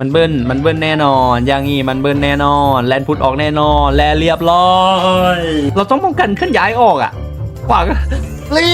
มันเบิ้ลมันเบิ้ลแน่นอนอย่างงี้มันเบิ้ลแน่นอน แลนพุทออกแน่นอน แลเรียบร้อย เราต้องป้องกันเคลื่อนย้ายออกอะขวาก็รี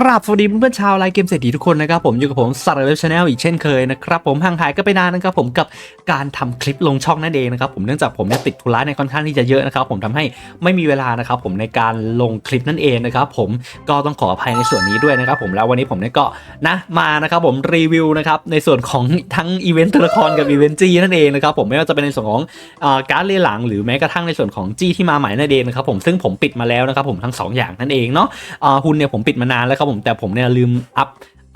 ราบสวัสดีเพื่อนๆชาวไลน์เกมเศรษฐีทุกคนนะครับผมอยู่กับผมสัตว์เล็บชาแนลอีกเช่นเคยนะครับผมห่างหายก็ไปนานนะครับผมกับการทำคลิปลงช่องนั่นเองนะครับผมเนื่องจากผมเนี่ยติดธุระในค่อนข้างที่จะเยอะนะครับผมทำให้ไม่มีเวลานะครับผมในการลงคลิปนั่นเองนะครับผมก็ต้องขออภัยในส่วนนี้ด้วยนะครับผมแล้ววันนี้ผมเนี่ยก็นะมานะครับผมรีวิวนะครับในส่วนของทั้งอีเวนต์ตัวละครกับอีเวนต์จีนั่นเองนะครับผมไม่ว่าจะเป็นในส่วนของอการ์ดเลหลัง หรือแม้กระทั่งในส่วนของจี้ที่มาใหม่นั่นเองนะครับผมซึ่งผมปิดมาแล้วนะครับผมทั้งสอย่างนั่นเองเนาะหุ่นเนี่ยผมปิดมานานแล้วครับผมแต่ผมเนี่ยลืมอัพ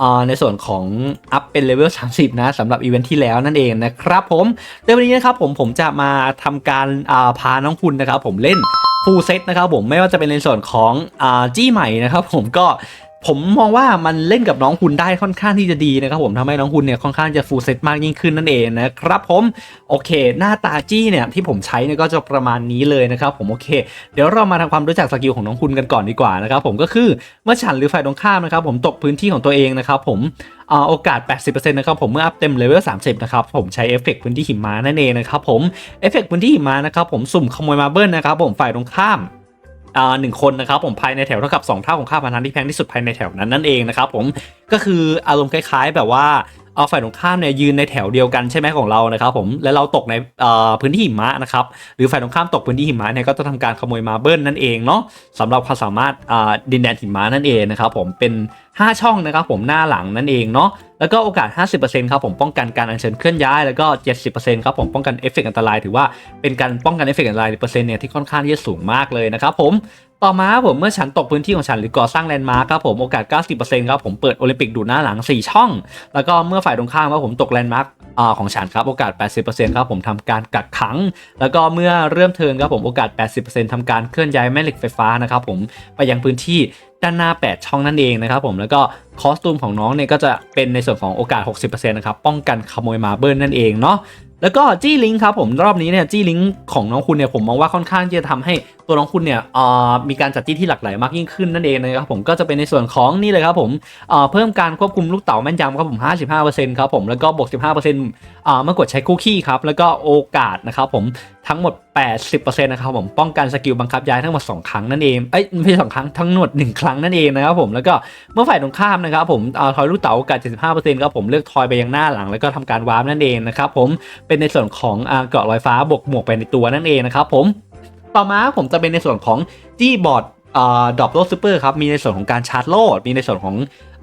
อในส่วนของอัพเป็นเลเวล 30 นะสำหรับอีเวนท์ที่แล้วนั่นเองนะครับผมในวันนี้นะครับผมผมจะมาทำการาพาน้องคุณนะครับผมเล่นฟูลเซตนะครับผมไม่ว่าจะเป็นในส่วนของอจี้ใหม่นะครับผมก็ ผมมองว่ามันเล่นกับน้องคุณได้ค่อนข้างที่จะดีนะครับผมทำให้น้องคุณเนี่ยค่อนข้างจะฟูลเซตมากยิ่งขึ้นนั่นเองนะครับผมโอเค หน้าตาจี้เนี่ยที่ผมใช้เนี่ยก็จะประมาณนี้เลยนะครับผมโอเค เดี๋ยวเรามาทำความรู้จักสกิลของน้องคุณกันก่อนดีกว่านะครับผมก็คือเมื่อฉันหรือฝ่ายตรงข้ามนะครับผมตกพื้นที่ของตัวเองนะครับผมโอกาส 80%นะครับผมเมื่ออัพเต็มเลเวล 30 นะครับ ผมใช้เอฟเฟกต์พื้นที่หิมะนั่นเองนะครับผมเอฟเฟกต์พื้นที่หิมะนะครับผมสุ่มขโมยมาเบิลนะครับผมฝ่ายตรงข้าม หนึ่งคนนะครับผมภายในแถวเท่ากับ 2 เท่าของค่าพนันที่แพงที่สุดภายในแถวนั้นนั่นเองนะครับผมก็คืออารมณ์คล้ายๆแบบว่า เอาฝ่ายตรงข้ามเนี่ยยืนในแถวเดียวกันใช่ไหมของเรานะครับผมแล้วเราตกในพื้นที่หิมะนะครับหรือฝ่ายตรงข้ามตกพื้นที่หิมะเนี่ยก็จะทำการขโมยมาเบิลนั่นเองเนาะสำหรับความสามารถดินแดนหิมะนั่นเองนะครับผมเป็น 5 ช่องนะครับผมหน้าหลังนั่นเองเนาะแล้วก็โอกาส 50%ครับผมป้องกันการอัญเชิญเคลื่อนย้ายแล้วก็ 70%ครับผมป้องกันเอฟเฟกต์อันตราย ถือว่าเป็นการป้องกันเอฟเฟกต์อันตรายเปอร์เซ็นต์เนี่ยที่ค่อนข้างที่จะสูงมากเลยนะครับผม ต่อมาผมเมื่อฉันตกพื้นที่ของฉันหรือก่อสร้างแลนด์มาร์คครับผมโอกาส 90%ครับผมเปิดโอลิมปิกดูดหน้าหลัง 4 ช่อง แล้วก็เมื่อฝ่ายตรงข้ามครับผมตกแลนด์มาร์คของฉันครับโอกาส 80%ครับผมทำการกักขัง แล้วก็เมื่อเริ่มเทินครับผมโอกาส 80%ทำการเคลื่อนย้ายแม่เหล็กไฟฟ้านะครับผมไปยังพื้นที่ด้านหน้า 8 ช่องนั่นเองนะครับผมแล้วก็คอสตูมของน้องเนี่ยก็จะเป็นในส่วนของโอกาส 60%นะครับป้องกันขโมยมาเบิลนั่นเองเนาะแล้วก็จี้ลิงครับผมรอบนี้เนี่ยจี้ลิงของน้องคุณเนี่ยผมมองว่าค่อนข้างที่จะทำให้ตัวน้องคุณเนี่ยมีการจัดจี้ที่หลากหลายมากยิ่งขึ้นนั่นเองนะครับผมก็จะเป็นในส่วนของนี่เลยครับผมเพิ่มการควบคุมลูกเต๋าแม่นยำครับผม 55%ครับผมแล้วก็บวก 15%เมื่อกดใช้คุกกี้ครับแล้วก็โอกาสนะครับผมทั้งหมด 80%นะครับผม ป้องกันสกิลบังคับย้ายทั้งหมด 2 ครั้งนั่นเอง เอ้ยไม่ใช่สครั้ง ทั้งหมด 1 ครั้งนั่นเองนะครับผม แล้วก็เมื่อฝ่ายตรงข้ามนะครับผมเอาทอยลูกเต๋าโอกาส 75%ครับผม เลือกทอยไปยังหน้าหลัง แล้วก็ทำการวาร์ปนั่นเองนะครับผม เป็นในส่วนของเกราะลอยฟ้าบวกหมวกไปในตัวนั่นเองนะครับผม ต่อมาผมจะเป็นในส่วนของจี้บอร์ดดรอปโลซูเปอร์ครับ มีในส่วนของการชาร์จโลด มีในส่วนของ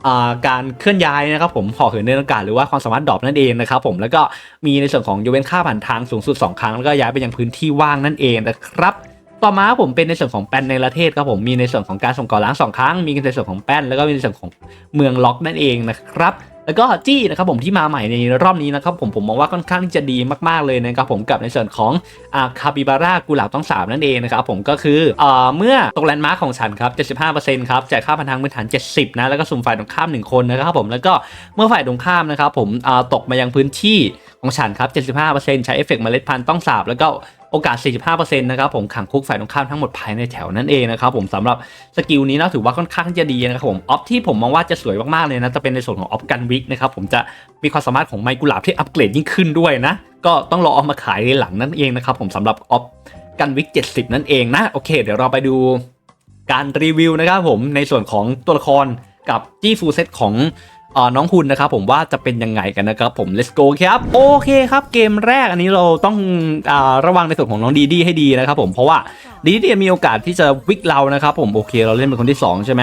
อ่าการเคลื่อนย้ายนะครับผมห่อเหินในอากาศหรือว่าความสามารถดรอปนั่นเองนะครับผมแล้วก็มีในส่วนของยกเว้นค่าผ่านทางสูงสุด 2 ครั้ง แล้วก็ย้ายไปยังพื้นที่ว่างนั่นเองนะครับต่อมาผมเป็นในส่วนของแป้นในประเทศครับผมมีในส่วนของการส่งก่อล้างสองครั้ง มีในส่วนของแป้นแล้วก็มีในส่วนของเมืองล็อกนั่นเองนะครับ แล้วก็จี้นะครับผมที่มาใหม่ในรอบนี้นะครับผมผมมองว่าค่อนข้างที่จะดีมากๆเลยนะครับผมกับในส่วนของอาคาบิบาร่ากุหลาบต้องสามนั่นเองนะครับผมก็คืออ่าเมื่อตกแลนด์มาร์คของฉันครับ 75%ครับจ่ายค่าพันทางพื้นฐาน 70 นะ แล้วก็สุ่มฝ่ายตรงข้าม 1 คนนะครับผมแล้วก็เมื่อฝ่ายตรงข้ามนะครับผมอ่าตกมายังพื้นที่ของฉันครับ 75%ใช้เอฟเฟกต์เมล็ดพันธุ์ต้องสาบแล้วก็ โอกาส 45%นะครับผมขังคุกฝ่ายตรงข้ามทั้งหมดภายในแถวนั่นเองนะครับผมสำหรับสกิลนี้นะถือว่าค่อนข้างจะดีนะครับผมออฟที่ผมมองว่าจะสวยมากๆเลยนะจะเป็นในส่วนของออฟกันวิกนะครับผมจะมีความสามารถของไมกุหลาบที่อัปเกรดยิ่งขึ้นด้วยนะก็ต้องรอเอามาขายในหลังนั่นเองนะครับผมสำหรับออฟกันวิก 70 นั่นเองนะโอเค เดี๋ยวเราไปดูการรีวิวนะครับผมในส่วนของตัวละครกับจี้ฟูลเซตของ น้องคุณนะครับผมว่าจะเป็นยังไงกันนะครับผม let's go ครับโอเคครับเกมแรกอันนี้เราต้องอาระวังในส่วนของน้องดีดีให้ดีนะครับผมเพราะว่าดีดีมีโอกาสที่จะวิกเรานะครับผมโอเคเราเล่นเป็นคนที่ 2 ใช่ไหม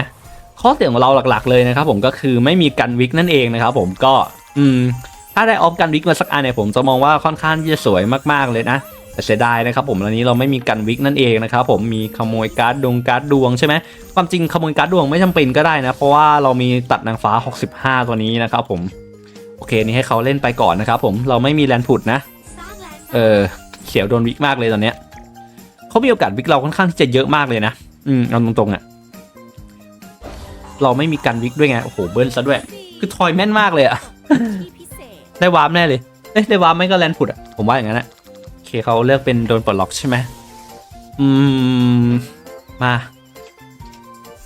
ข้อเสียของเราหลักๆเลยนะครับผมก็คือไม่มีกันวิกนั่นเองนะครับผมก็อืมถ้าได้ออฟกันวิกมาสักอันเนี่ยผมจะมองว่าค่อนข้างที่จะสวยมากๆเลยนะ แต่เสียดายนะครับผมอันนี้เราไม่มีกันวิกนั่นเองนะครับผมมีขโมยการ์ดดวงการ์ดดวงใช่ไหมความจริงขโมยการ์ดดวงไม่จำเป็นก็ได้นะ เพราะว่าเรามีตัดนางฟ้า 65 ตัวนี้นะครับผมโอเคนี่ให้เขาเล่นไปก่อนนะครับผมเราไม่มีแลนผุดนะ เออเขียวโดนวิกมากเลยตอนเนี้ยเขามีโอกาสวิกเราค่อนข้างที่จะเยอะมากเลยนะ อืมเอาตรงๆอะ่ะเราไม่มีกันวิกด้วยไงโอ้โหเบิ้ลซะด้วย คือทอยแม่นมากเลยอะได้วาร์ปแน่เลยเอ้ยได้วาร์ปไม่ก็แลนผุดอะผมว่าอย่างนั้นอะโอ เคเขาเลือกเป็นโดนปลดล็อกใช่ไหมอืม มา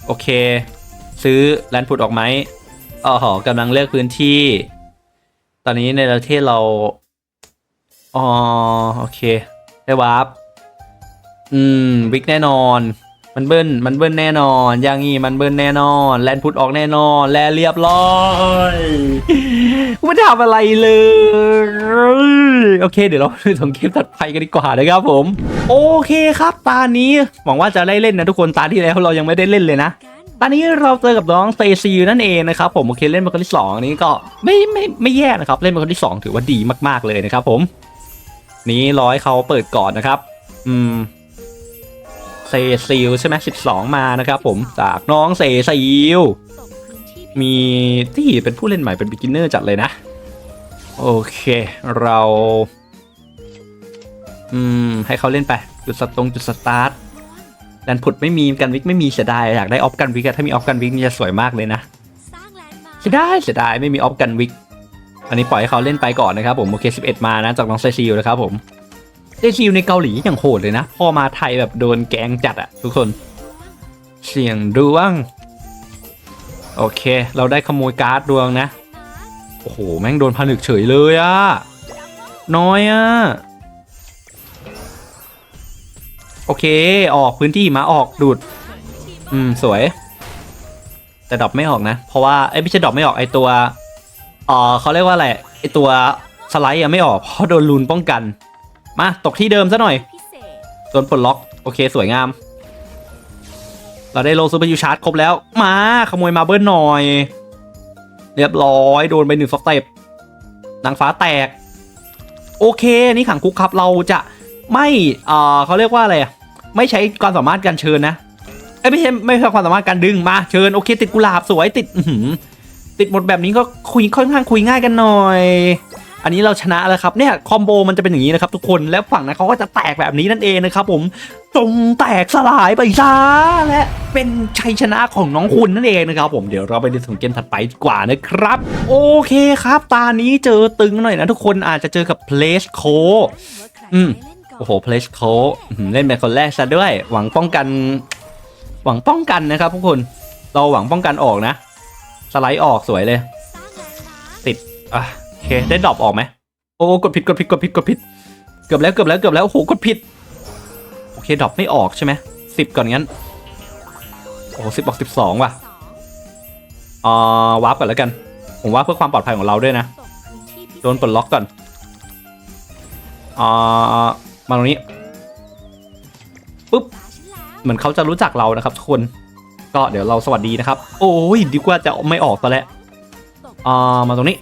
โอเค ซื้อแลนด์พุดออกไหมอ๋อหอกำลังเลือกพื้นที่ ตอนนี้ในประเทศเราอ๋อโอเค ได้วาร์ปอืม วิกแน่นอน มันเบิ้ลมันเบิ้ลแน่นอน อย่างงี้มันเบิ้ลแน่นอน แลนด์พุดออกแน่นอน แลเรียบร้อย ไม่ทำอะไรเลย โอเค เดี๋ยวเราไปถึงคลิปถัดไปกันดีกว่านะครับผม โอเคครับ ตานี้หวังว่าจะได้เล่นนะทุกคนตาที่แล้วเรายังไม่ได้เล่นเลยนะตอนนี้เราเจอกับน้องเซซีนั่นเองนะครับผมโอเคเล่นเป็นคนที่สองอันนี้ก็ไม่ไม่ไม่แย่นะครับ เล่นเป็นคนที่สองถือว่าดีมากๆเลยนะครับผม นี้ร้อยเขาเปิดก่อนนะครับ อืมเซซิลใช่ไหมสิบสองมานะครับผมจากน้องเซซิล มีที่เป็นผู้เล่นใหม่เป็น b ิ g เนอร์จัดเลยนะ โอเค เรา อืม ให้เขาเล่นไป จุดสตรงจุดสตาร์ทดันผุดไม่มีกันวิกไม่มีเสียดายอยากได้ออฟกันวิกถ้ามีออฟกันวิกนี่จะสวยมากเลยนะเสียดายเสียดายไม่มีออฟกันวิกอันนี้ปล่อยให้เขาเล่นไปก่อนนะครับผมโอเค11 มานะจากน้องไซซิลนะครับผมไซซิลในเกาหลีอย่างโหดเลยนะ พอมาไทยแบบโดนแกงจัดอะทุกคน เสียงดวง โอเค เราได้ขโมยการ์ดดวงนะ โอ้โห แม่งโดนผนึกเฉยเลยอะน้อยอะโอเค ออกพื้นที่มาออกดูด อืม สวย แต่ดรอปไม่ออกนะ เพราะว่าไอ้ไม่ใช่ดรอปไม่ออกไอ้ตัวเออเขาเรียกว่าอะไรไอ้ตัวสไลด์ยังไม่ออกเพราะโดนลูนป้องกัน มาตกที่เดิมซะหน่อยโดนปลดล็อก โอเค สวยงาม เราได้โลซูเปอร์ยูชาร์จครบแล้ว มาขโมยมาเบิลหน่อย เรียบร้อยโดนไปหนึ่งสเต็ปนางฟ้าแตก โอเค นี่ขังคุกครับเราจะไม่เออเขาเรียกว่าอะไรไม่ใช้ความสามารถการเชิญนะเอ้ไม่ใช่ไม่ใช่ความสามารถการดึงมาเชิญโอเค ติดกุหลาบสวยติดติดหมดแบบนี้ก็คุยค่อนข้างคุยง่ายกันหน่อย อันนี้เราชนะแล้วครับเนี่ยคอมโบมันจะเป็นอย่างนี้นะครับทุกคนแล้วฝั่งนั้นเขาก็จะแตกแบบนี้นั่นเองนะครับผมจงแตกสลายไปซะและเป็นชัยชนะของน้องคุณนั่นเองนะครับผมเดี๋ยวเราไปดูถึงเกมถัดไปดีกว่านะครับ โอเคครับ ตานี้เจอตึงหน่อยนะทุกคนอาจจะเจอกับเพลสโคอืมโอ้โหเพลสโคเล่นเป็นคนแรกซะด้วย หวังป้องกัน หวังป้องกันนะครับทุกคนเราหวังป้องกันออกนะ สไลด์ออกสวยเลย ติดอะ เคได้ดรอปออกไหมโอ้กดผิดกดผิดกดผิดกดผิด เกือบแล้วเกือบแล้วเกือบแล้วโอ้โหกดผิด โอเคดรอปไม่ออกใช่ไหมสิบก่อนงั้น โอ้สิบออกสิบสองว่ะอ่าวาร์ปก่อนแล้วกัน ผมว่าเพื่อความปลอดภัยของเราด้วยนะ โดนปลดล็อกก่อนอ่ามาตรงนี้ปุ๊บเหมือนเขาจะรู้จักเรานะครับทุกคน ก็เดี๋ยวเราสวัสดีนะครับ โอ้ยดีกว่าจะไม่ออกตอนแรกอ่ามาตรงนี้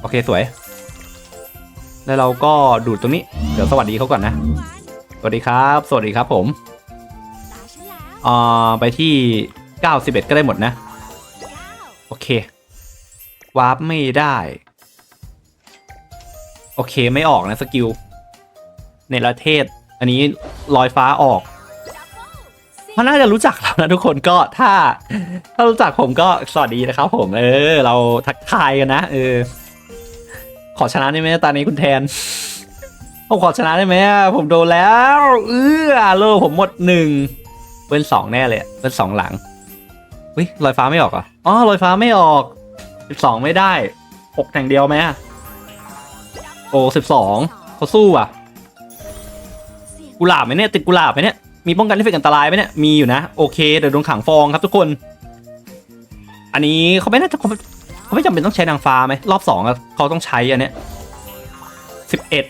โอเคสวย แล้วเราก็ดูดตรงนี้ เดี๋ยวสวัสดีเขาก่อนนะ สวัสดีครับ สวัสดีครับผมอ่าไปที่ 91 ก็ได้หมดนะ โอเควาร์ปไม่ได้ โอเคไม่ออกนะสกิลในประเทศ อันนี้ลอยฟ้าออกมันน่าจะรู้จักเรานะทุกคนก็ถ้า ถ้ารู้จักผมก็สวัสดีนะครับผม เออ เราทักทายกันนะ เออ ขอชนะได้ไหมตอนนี้คุณแทนผมขอชนะได้ไหมผมโดนแล้วเออโลผมหมดหนึ่งเบิ้ลสองแน่เลยเบิ้ลสองหลังอุ้ยลอยฟ้าไม่ออกอะอ๋อลอยฟ้าไม่ออกสิบสองไม่ได้หกแทงเดียวไหมโอ้สิบสองเขาสู้อะกุหลาบไหมเนี่ยติดกุหลาบไหมเนี่ยมีป้องกันที่เฟกอันตรายไหมเนี่ยมีอยู่นะโอเคเดี๋ยวโดนขังฟองครับทุกคน อันนี้เขาไม่น่าจะ เขาไม่จำเป็นต้องใช้นางฟ้าไหมรอบสองอะเขาต้องใช้อันเนี้ยสิบเอ็ด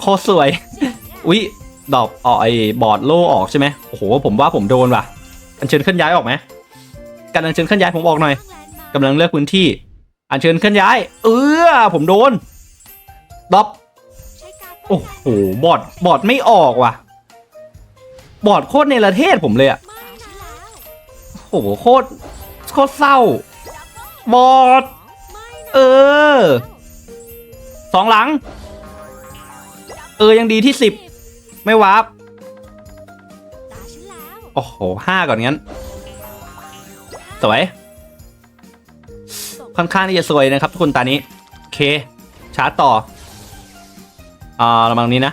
โคตรสวย อุ๊ยดอกอ๋อไอบอร์ดโล่ออกใช่ไหมโอ้โหผมว่าผมโดนว่ะ อัญเชิญเคลื่อนย้ายออกไหมการอัญเชิญเคลื่อนย้ายผมออกหน่อยกำลังเลือกพื้นที่ อัญเชิญเคลื่อนย้าย เออผมโดนดอปโอ้โหบอดบอดไม่ออกว่ะ บอดโคตรในประเทศผมเลยอะโอ้โหโคตรโคตรเศร้า บอดเออ สองหลัง เออ ยังดีที่สิบ ไม่วาร์ปโอ้โหห้าก่อนงั้น สวย ค่อนข้างที่จะสวยนะครับ ทุกคนตานี้ โอเค ชาร์จต่อ อ่าระมังนี้นะ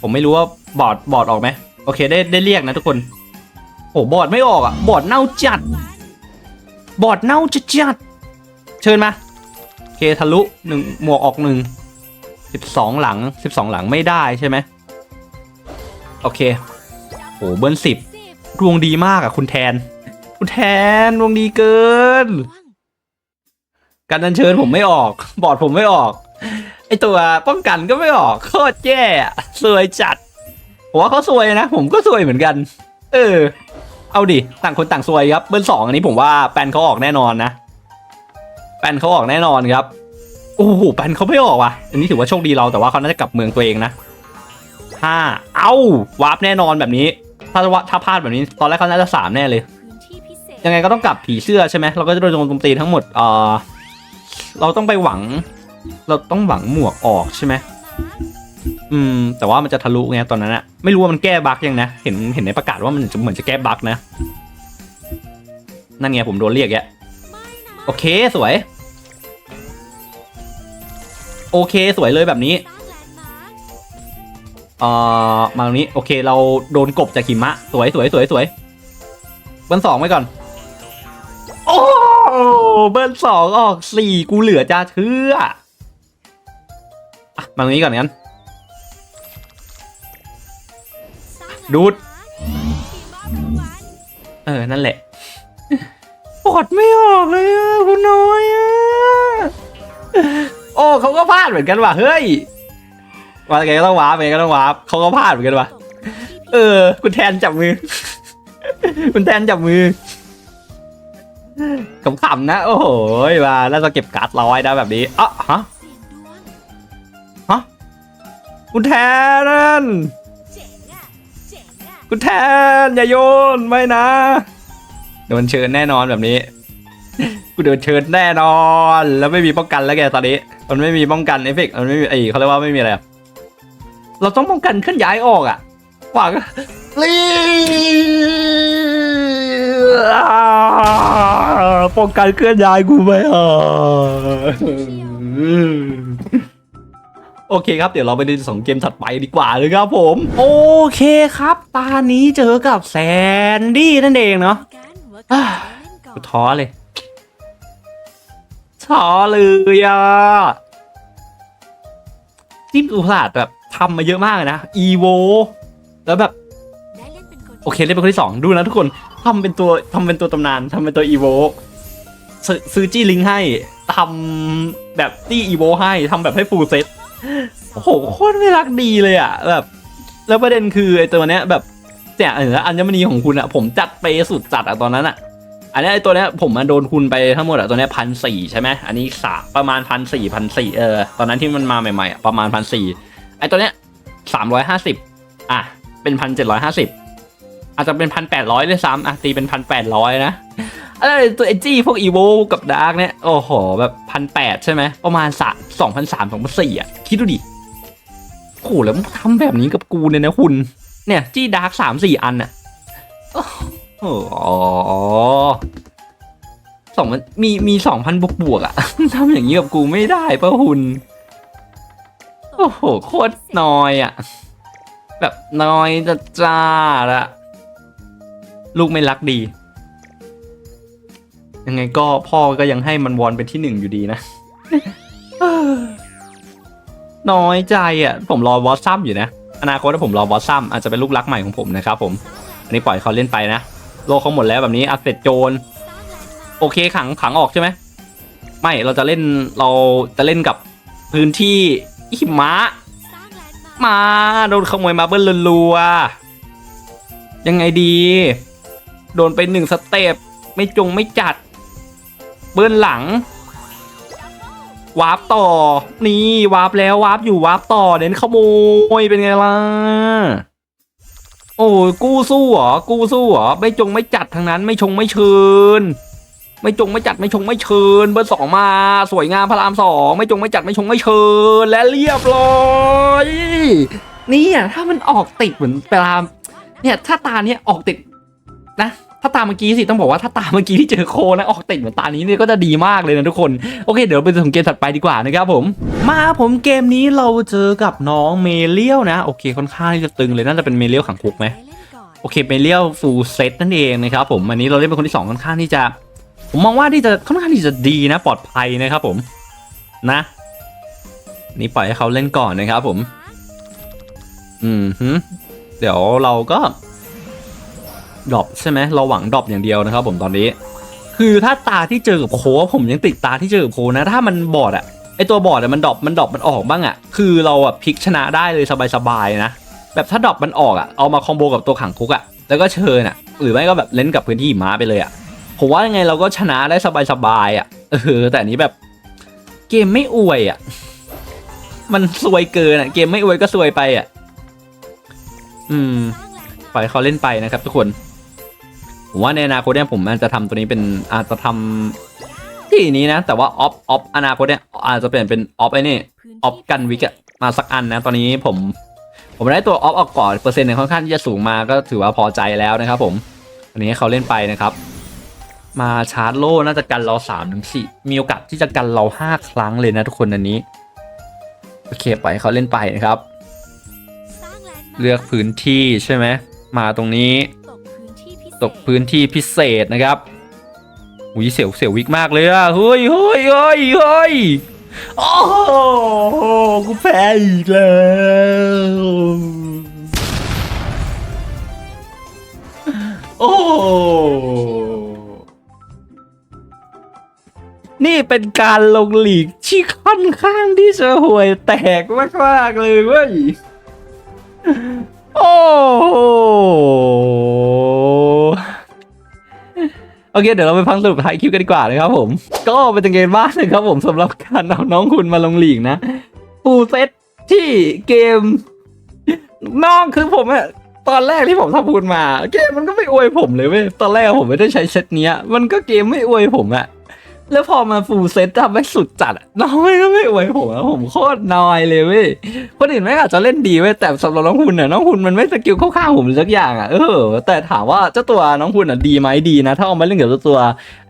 ผมไม่รู้ว่าบอร์ดบอร์ดออกไหม โอเค ได้ได้เรียกนะทุกคนโอ้บอร์ดไม่ออกอะ บอร์ดเน่าจัด บอดเน่าจัดจัดเชิญมาเคทะลุหนึ่งหมวกออกหนึ่งสิบสองหลังสิบสองหลังไม่ได้ใช่ไหมโอเคโอ้เบิ้ลสิบดวงดีมากอะคุณแทน คุณแทนดวงดีเกิน การดันเชิญผมไม่ออก บอดผมไม่ออก ไอตัวป้องกันก็ไม่ออกโคตรแย่สวยจัดผมว่าเขาสวยนะ ผมก็สวยเหมือนกัน เออ เอาดิ ต่างคนต่างสวยครับ เบอร์สองอันนี้ผมว่าแปนเขาออกแน่นอนนะ แปนเขาออกแน่นอนครับ โอ้โห แปนเขาไม่ออกว่ะ อันนี้ถือว่าโชคดีเราแต่ว่าเขาน่าจะกลับเมืองตัวเองนะห้าเอ้าวาร์ปแน่นอนแบบนี้ ถ้าว่าถ้าพลาดแบบนี้ ตอนแรกเขาน่าจะสามแน่เลย ยังไงก็ต้องกลับผีเสื้อใช่ไหม เราก็จะโดนโจมตีทั้งหมด เออเราต้องไปหวัง เราต้องหวังหมวกออกใช่ไหม อืมแต่ว่ามันจะทะลุไงตอนนั้นอะไม่รู้ว่ามันแก้บั๊กยังนะ เห็นเห็นในประกาศว่ามันเหมือนจะแก้บั๊กนะ นั่นไงผมโดนเรียกแกโอเคสวย โอเคสวยเลยแบบนี้เอ่อมาตรงนี้โอเคเราโดนกบจากหิมะ สวยสวยสวยสวยเบิ้ลสองไว้ก่อน โอ้เบิ้ลสองออกสี่กูเหลือจะเชื่ออมาตรงนี้ก่อนงั้น ดูด เออ นั่นแหละปอดไม่ออกเลยอะคุณน้อยอะโอ้เขาก็พลาดเหมือนกันว่ะ เฮ้ยว่าไงก็ต้องวาร์ปไงก็ต้องวาร์ปเขาก็พลาดเหมือนกันว่ะ เออ คุณแทนจับมือ คุณแทนจับมือขำๆนะ โอ้โหมาแล้วจะเก็บการ์ดร้อยนะแบบนี้อะฮะ คุณแทน คุณแทนอย่าโยนไม่นะโดนเชิญแน่นอนแบบนี้กูโดนเชิญแน่นอน แล้วไม่มีป้องกันแล้วแกตอนนี้ มันไม่มีป้องกันเอฟเฟกมันไม่มีไอเขาเรียกว่าไม่มีอะไรเราต้องป้องกันเคลื่อนย้ายออกอะกว่าก็รีป้องกันเคลื่อนย้ายกูไม่ออ โอเคครับ เดี๋ยวเราไปดูสองเกมถัดไปดีกว่าเลยครับผม โอเคครับ ตานี้เจอกับแซนดี้นั่นเองเนาะกูท้อเลยท้อเลยอะจิ้มอุตสาห์แบบทำมาเยอะมากนะอีโวแล้วแบบ โอเคเล่นเป็นคนที่สองดูนะทุกคนทำเป็นตัวทำเป็นตัวตำนานทำเป็นตัวอีโวซื้อซื้อจี้ลิงให้ทำแบบจี้อีโวให้ทำแบบให้ฟูลเซ็ต โอ้โหโคตรไม่รักดีเลยอะแบบ แล้วประเด็นคือไอ้ตัวเนี้ยแบบแต่เอออัญมณีของคุณอะ ผมจัดไปสุดจัดอะตอนนั้นอะ อันนี้ไอ้ตัวเนี้ยผมมาโดนคุณไปทั้งหมดอะตัวเนี้ยพันสี่ใช่ไหมอันนี้สามประมาณพันสี่พันสี่เออตอนนั้นที่มันมาใหม่ๆอะประมาณพันสี่ไอ้ตัวเนี้ยสามร้อยห้าสิบอะเป็นพันเจ็ดร้อยห้าสิบอาจจะเป็นพันแปดร้อยเลยซ้ำอะตีเป็นพันแปดร้อยนะ อะไรตัวเอจี้พวกอีโวกับดาร์กเนี่ย โอ้โห แบบพันแปดใช่ไหม ประมาณสามสองพันสามสองพันสี่อะ คิดดูดิโหแล้วมึงทำแบบนี้กับกูเนี่ยนะคุณ เนี่ย จี้ดาร์กสามสี่อันอะโอ้โหสองพันมีมีสองพันบวกบวกอะทำอย่างนี้กับกูไม่ได้ปะคุณโอ้โห โคตรน้อยอะ แบบน้อยจะจ้าละลูกไม่รักดี ยังไงก็พ่อก็ยังให้มันวอนเป็นที่หนึ่งอยู่ดีนะ น้อยใจอะ ผมรอบอสซัมอยู่นะ อนาคตถ้าผมรอบอสซัมอาจจะเป็นลูกรักใหม่ของผมนะครับผม อันนี้ปล่อยเขาเล่นไปนะ โลกเขาหมดแล้วแบบนี้อักเสบโจรโอเคขังขังออกใช่ไหม ไม่เราจะเล่นเราจะเล่นกับพื้นที่หิมะสร้ามาโดนขโมยมาเบิ้ลรัวยังไงดี โดนไปหนึ่งสเต็ปไม่จงไม่จัด เบิ้ลหลัง วาร์ปต่อ นี่วาร์ปแล้ววาร์ปอยู่วาร์ปต่อ เน้นขโมยเป็นไงล่ะ โอ้ยกู้สู้เหรอ กู้สู้เหรอ ไม่จงไม่จัดทั้งนั้น ไม่ชงไม่เชิญ ไม่จงไม่จัดไม่ชงไม่เชิญ เบอร์สองมา สวยงามพระรามสองไม่จงไม่จัดไม่ชงไม่เชิญ และเรียบร้อยนี่ยถ้ามันออกติดเหมือนเวลาม เนี่ยถ้าตาเนี้ยออกติดนะ ถ้าตามเมื่อกี้สิต้องบอกว่าถ้าตามเมื่อกี้ที่เจอโคนะออกติดเหมือนตานี้เนี่ยก็จะดีมากเลยนะทุกคนโอเคเดี๋ยวไปถึงเกมถัดไปดีกว่านะครับผม มาผมเกมนี้เราเจอกับน้องเมเลียวนะโอเคค่อนข้างที่จะตึงเลยน่าจะเป็นเมเลียวขังคุกไหมโอเคเมเลียวฟูลเซตนั่นเองนะครับผมอันนี้เราเล่นเป็นคนที่สองค่อนข้างที่จะ ผมมองว่าที่จะค่อนข้างที่จะดีนะปลอดภัยนะครับผมนะ นี่ปล่อยให้เขาเล่นก่อนนะครับผม อืมฮึเดี๋ยวเราก็ ดรอปใช่ไหมเราหวังดรอปอย่างเดียวนะครับ ผมตอนนี้ คือถ้าตาที่เจอกับโคผมยังติดตาที่เจอกับโคนะ ถ้ามันบอดอะไอตัวบอดอะมันดรอปมันดรอปมันออกบ้างอะคือเราอะพลิกชนะได้เลยสบายๆนะแบบถ้าดรอปมันออกอะเอามาคอมโบกับตัวขังคุกอะแล้วก็เชิญอะหรือไม่ก็แบบเล่นกับพื้นที่ม้าไปเลยอะผมว่ายังไงเราก็ชนะได้สบายๆอะเออแต่อันนี้แบบเกมไม่อวยอะมันซวยเกินอะเกมไม่อวยก็ซวยไปอะอืมปล่อยเขาเล่นไปนะครับทุกคน ผมว่าในอนาคตเนี่ยผมอาจจะทำตัวนี้เป็นอาจจะทำที่นี้นะ แต่ว่าออฟออฟอนาคตเนี่ยอาจจะเปลี่ยนเป็นออฟไอ้นี่ออฟกันวิกะมาสักอันนะ ตอนนี้ผม ผมได้ตัวออฟออกก่อนเปอร์เซ็นต์เนี่ยค่อนข้างที่จะสูงมาก็ถือว่าพอใจแล้วนะครับ ผมอันนี้ให้เขาเล่นไปนะครับ มาชาร์จโล่น่าจะกันเราสามถึงสี่มีโอกาสที่จะกันเราห้าครั้งเลยนะทุกคนอันนี้โอเคปล่อยให้เขาเล่นไปนะครับ เลือกพื้นที่ใช่ไหมมาตรงนี้ ตกพื้นที่พิเศษนะครับอุ้ยเสียวเสียววิกมากเลยอะเฮ้ยเฮ้ยเฮ้ยเฮ้ยโอ้โหกูแพ้อีกแล้วโอ้โหนี่เป็นการลงหลีกที่ค่อนข้างที่จะห่วยแตกมากๆเลยเว้ย โอ้โอเคเดี๋ยวเราไปฟังสรุปท้ายคลิปกันดีกว่านะครับผม ก็เป็นจังเกณฑ์บ้านนะครับผมสำหรับการเอาน้องคุณมาลงหลีกนะฟูเซตที่เกม น้องคือผมอะตอนแรกที่ผมทำพูดมา เกมมันก็ไม่อวยผมเลยเว้ยตอนแรกผมไม่ได้ใช้เซตเนี้ย มันก็เกมไม่อวยผมอะ แล้วพอมาฟูลเซตทำให้สุดจัดอะน้องไม่ก็ไม่อวยผมอะผมโคตรนอยเลยเว้ยคนอื่นไม่อาจจะเล่นดีเว้ยแต่สำหรับน้องคุณน่ะน้องคุณมันไม่สกิลเข้าข้างผมเลยสักอย่างอะเออ แต่ถามว่าเจ้าตัวน้องคุณอะดีไหมดีนะ ถ้าเอามาเล่นกับเจ้าตัว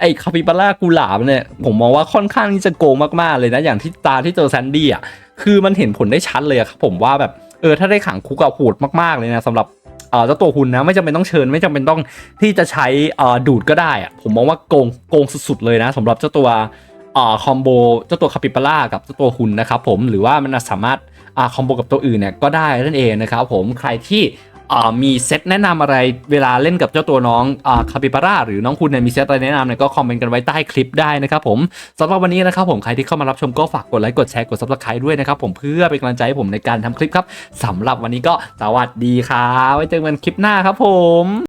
ไอ้คาปิบาร่ากูหลามเนี่ยผมมองว่าค่อนข้างที่จะโกงมากๆเลยนะอย่างที่ตาที่เจอแซนดี้อะคือมันเห็นผลได้ชัดเลยอะครับผมว่าแบบเออถ้าได้ขังคุกอะโหดมากๆเลยนะสำหรับ เจ้าตัวคุณนะไม่จำเป็นต้องเชิญไม่จำเป็นต้องที่จะใช้อ่อดูดก็ได้อะผมมองว่าโกงโกงสุดๆเลยนะสำหรับเจ้าตัวอ่อคอมโบเจ้าตัวคาปิปาร่ากับเจ้าตัวคุณนะครับผมหรือว่ามันสามารถอ่าคอมโบกับตัวอื่นเนี่ยก็ได้นั่นเองนะครับผมใครที่ มีเซตแนะนำอะไรเวลาเล่นกับเจ้าตัวน้องคาปิบาร่าหรือน้องคุณเนี่ยมีเซตอะไรแนะนำเนี่ยก็คอมเมนต์กันไว้ใต้คลิปได้นะครับผมสำหรับวันนี้นะครับผมใครที่เข้ามารับชมก็ฝากกดไลค์กดแชร์กดซับสไครต์ด้วยนะครับผมเพื่อเป็นกำลังใจให้ผมในการทำคลิปครับสำหรับวันนี้ก็สวัสดีครับไว้เจอกันคลิปหน้าครับผม